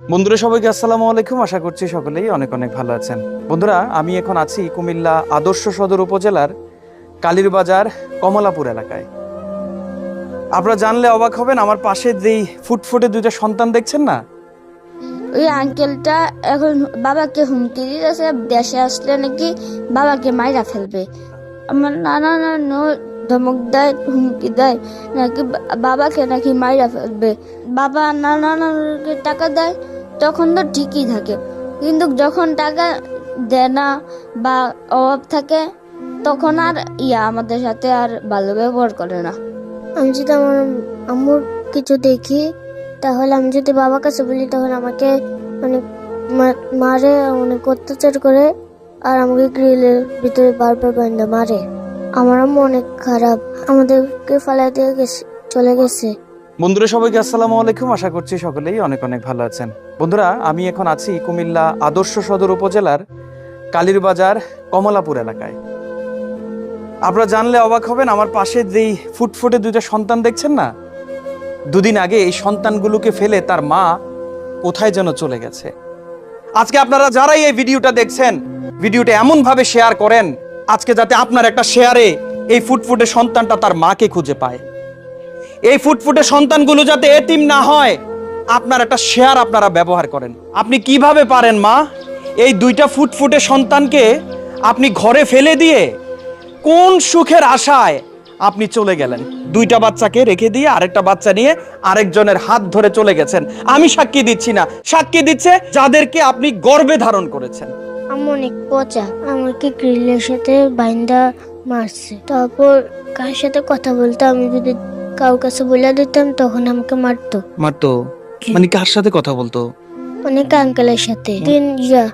বন্ধুরা, সবাইকে আসসালামু আলাইকুম। আশা করছি সকলেই অনেক অনেক ভালো আছেন। বন্ধুরা, আমি এখন আছি কুমিল্লা আদর্শ সদর উপজেলার কালীরবাজার কমলাপুর এলাকায়। আপনারা জানলে অবাক হবেন, আমার পাশে যেই ফুটফুটে দুইটা সন্তান দেখছেন না? ওই আঙ্কেলটা এখন বাবাকে হুমকি দিতেছে, দেশে আসলে নাকি বাবাকে মাইরা ফেলবে। আমার নানা নানো ধমক দেয়, হুমকি দেয়, নাকি বাবাকে নাকি মাইরা ফেলবে। বাবা নানা টাকা দেয়, তখন তো ঠিকই থাকে। কিন্তু যখন টাকা দেয় না বা অভাব থাকে, তখন আর ইয়া আমাদের সাথে আর ভালো ব্যবহার করে না। আমি যদি আমার আম্মুর কিছু দেখি, তাহলে আমি যদি বাবার কাছে বলি তখন আমাকে মানে মারে, অনেক অত্যাচার করে, আর আমাকে গ্রিলের ভিতরে বারবার বান্ধা মারে। আমার আম্মু অনেক খারাপ। আমাদেরকে ফালাই দিয়ে গেছে চলে গেছে। বন্ধুরা, সবাইকে আসসালামু আলাইকুম। আশা করছি সকলেই অনেক অনেক ভালো আছেন। বন্ধুরা, আমি এখন আছি কুমিল্লা আদর্শ সদর উপজেলার কালীরবাজার কমলাপুর এলাকায়। আপনারা জানলে অবাক হবেন, আমার পাশে যেই ফুটফুটে দুইটা সন্তান দেখছেন না? দুদিন আগে এই সন্তানগুলোকে ফেলে তার মা কোথায় যেন চলে গেছে। আজকে আপনারা যারাই এই ভিডিওটা দেখছেন, ভিডিওটা এমন ভাবে শেয়ার করেন আজকে যাতে আপনার একটা শেয়ারে এই ফুটফুটে সন্তানটা তার মাকে খুঁজে পায়। এই ফুটফুটে সন্তানগুলো যাতে এতিম না হয়, আপনার একটা শেয়ার আপনারা ব্যবহার করেন। আপনি কীভাবে পারেন, মা? এই দুইটা ফুটফুটে সন্তানকে আপনি ঘরে ফেলে দিয়ে কোন সুখের আশায় আপনি চলে গেলেন? দুইটা বাচ্চাকে রেখে দিয়ে আরেকটা বাচ্চা নিয়ে আরেকজনের হাত ধরে চলে গেছেন। আমি সাক্ষী দিচ্ছি না। সাক্ষী দিচ্ছে যাদেরকে আপনি গর্বে ধারণ করেছেন। আম্মু অনেক পচা আমাকে গ্রিলের সাথে বাইন্দা মারছে। তারপর কার সাথে কথা বলতো? আমি যদি কারোর কাছে বলে দিতাম তখন আমাকে মারতো। মারতো? মানে কার সাথে কথা বলতো? অনেক আঙ্কেলের সাথে। দিন ইয়া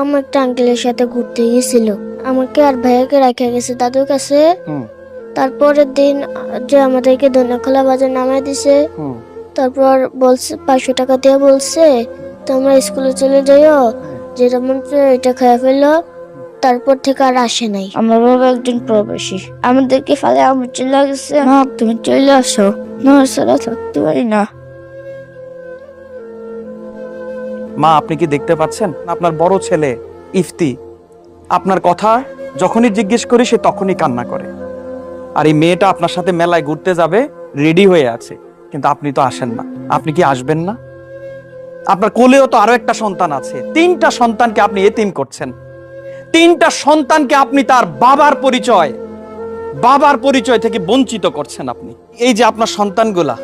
আমার একটা আঙ্কেলের সাথে ঘুরতে গেছিল আমাকে আর ভাইয়াকে রেখে গেছে দাদুর কাছে। তারপরের দিন যে আমাদেরকে দোনাখোলা বাজার নামায় দিছে। তারপর বলছে পাঁচশো টাকা দিয়ে বলছে তোমরা স্কুলে চলে যাইও। যেটা মন এটা খেয়ে ফেলো তারপর থেকে আর আসে নাই। আমার বাবা একজন প্রবাসী। আমাদেরকে ফেলে আমার চলে গেছে। না তুমি চলে আসো। না সারা থাকতে পারি না। মা আপনি কি দেখতে পাচ্ছেন? আপনার বড় ছেলে ইফতি। আপনার কথা যখনই জিজ্ঞেস করি সে তখনই কান্না করে। আর এই মেয়েটা আপনার সাথে মেলায় ঘুরতে যাবে রেডি হয়ে আছে। কিন্তু আপনি তো আসেন না। আপনি কি আসবেন না? আপনার কোলেও তো আরও একটা সন্তান আছে। তিনটা সন্তানকে আপনি এতিম করছেন। তিনটা সন্তানকে আপনি তার বাবার পরিচয় বাবার পরিচয় থেকে বঞ্চিত করছেন আপনি। এই যে আপনার সন্তানগুলা,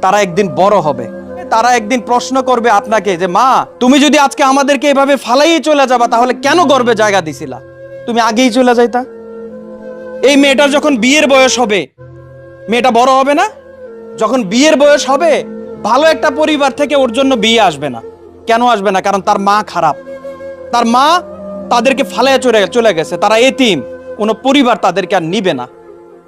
তারা একদিন বড় হবে। তারা একদিন প্রশ্ন করবে আপনাকে যে, মা, তুমি যদি আজকে আমাদেরকে এভাবে ফালাইয়ে চলে যাবা, তাহলে কেন গর্বে জায়গা দিছিলা? তুমি আগেই চলে যাইতা? এই মেয়েটার যখন বিয়ের বয়স হবে, মেয়েটা বড় হবে না? যখন বিয়ের বয়স হবে ভালো একটা পরিবার থেকে ওর জন্য বিয়ে আসবে না। কেন আসবে না? কারণ তার মা খারাপ। তার মা তাদেরকে ফালাইয়া চলে চলে গেছে। তারা এতিম। কোনো পরিবার তাদেরকে আর নিবে না।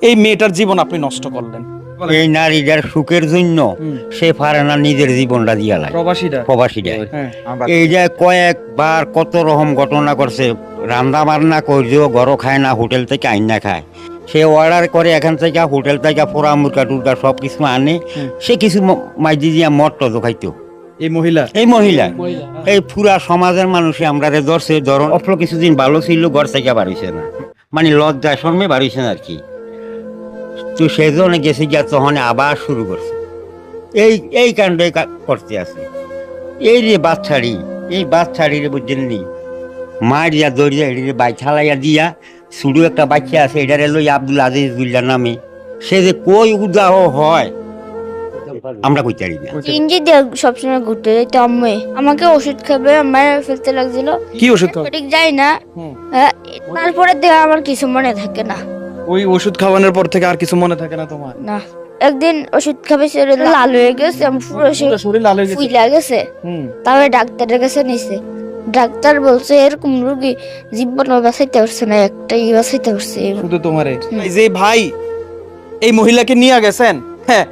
এই মেয়েটার জীবন আপনি নষ্ট করলেন। এই নারীদের সুখের জন্য সে পারে না নিজের জীবনটা দিয়া লাগে প্রবাসীরা? প্রবাসীরা। হ্যাঁ এই যে কয়েকবার কত রকম ঘটনা করছে রান্না বান্না করছেও ঘরও খায় না হোটেল থেকে আইনা খায়। সে অর্ডার করে এখান থেকে হোটেল থেকে পোড়া মুরগা টুরগা সব কিছু আনে। সে কিছু মাইজি দিয়া মট্ট খাইতো। এই মহিলা? এই মহিলা। এই পুরা সমাজের মানুষে আমরা রে ধরছে ধরুন অল্প কিছুদিন ভালো ছিল ঘর থেকে বাড়িছে না। মানে লজ্জা শর্মে বাড়িছে না আর কি। তো সেজনে গেছে গিয়া তখন আবার শুরু করছে। এই এই কাণ্ড করতে আছে। এই রে বাচ্চারি এই বাচ্চারি রে বুঝছেন নি মারিয়া দরিয়া এড়িয়ে বাই ছালাইয়া দিয়া শুধু একটা বাচ্চা আছে এটারে লই আব্দুল আজিজ বুল্লা নামে। সে যে কই উদাহ হয় আমরা কইতে পারি না। ইঞ্জি দিয়ে সবসময় ঘুরতে আম্মু আমাকে ওষুধ খাবে আমার ফেলতে লাগছিল। কি ওষুধ যাই না। তারপরে দিয়ে আমার কিছু মনে থাকে না। ওই ওষুধ খাওয়ানোর পর থেকে আর কিছু মনে থাকে না তোমার? না। একদিন ওষুধ খাবে শরীর লাল হয়ে গেছে পুরো শরীর লাল হয়ে গেছে? ফুইলা গেছে। হুম। তারপরে ডাক্তারের কাছে নিছে। ডাক্তার বলছে এরকম রুগী জীবন বাঁচাইতে পারছে না একটাই বাঁচাইতে পারছে। শুধু তোমারে। এই যে ভাই এই মহিলাকে নিয়ে গেছেন হ্যাঁ?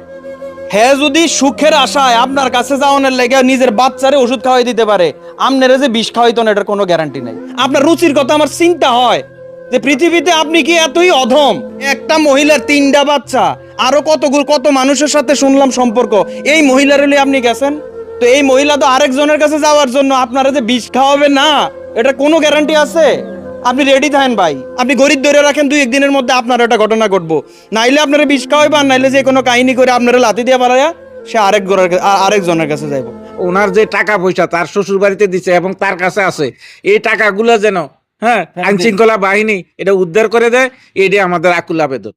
হ্যাঁ যদি সুখের আশায় আপনার কাছে যাওয়ানোর লেগে নিজের বাচ্চারে ওষুধ খাওয়াই দিতে পারে আপনারা যে বিষ খাওয়াইতো না এটার কোনো গ্যারান্টি নেই। আপনার রুচির কথা আমার চিন্তা হয় যে পৃথিবীতে আপনি কি এতই অধম? একটা মহিলার তিনটা বাচ্চা আরও কতগুলো কত মানুষের সাথে শুনলাম সম্পর্ক এই মহিলার হলে আপনি গেছেন? তো এই মহিলা তো আরেকজনের কাছে যাওয়ার জন্য আপনারা যে বিষ খাওয়াবে না এটা কোনো গ্যারান্টি আছে? আপনি রেডি থাকেন ভাই। আপনি গরিব ধরে রাখেন দুই একদিনের মধ্যে আপনার একটা ঘটনা ঘটবো। নাইলে আপনারা বিষ খাওয়াইবা আর নাইলে যে কোনো কাহিনী করে আপনারা লাথি দিয়ে পারায়া সে আরেক ঘরের আরেকজনের কাছে যাইব। ওনার যে টাকা পয়সা তার শ্বশুর বাড়িতে দিচ্ছে এবং তার কাছে আছে। এই টাকাগুলো যেন হ্যাঁ আইন শৃঙ্খলা বাহিনী এটা উদ্ধার করে দেয় এটাই আমাদের আকুল আবেদন।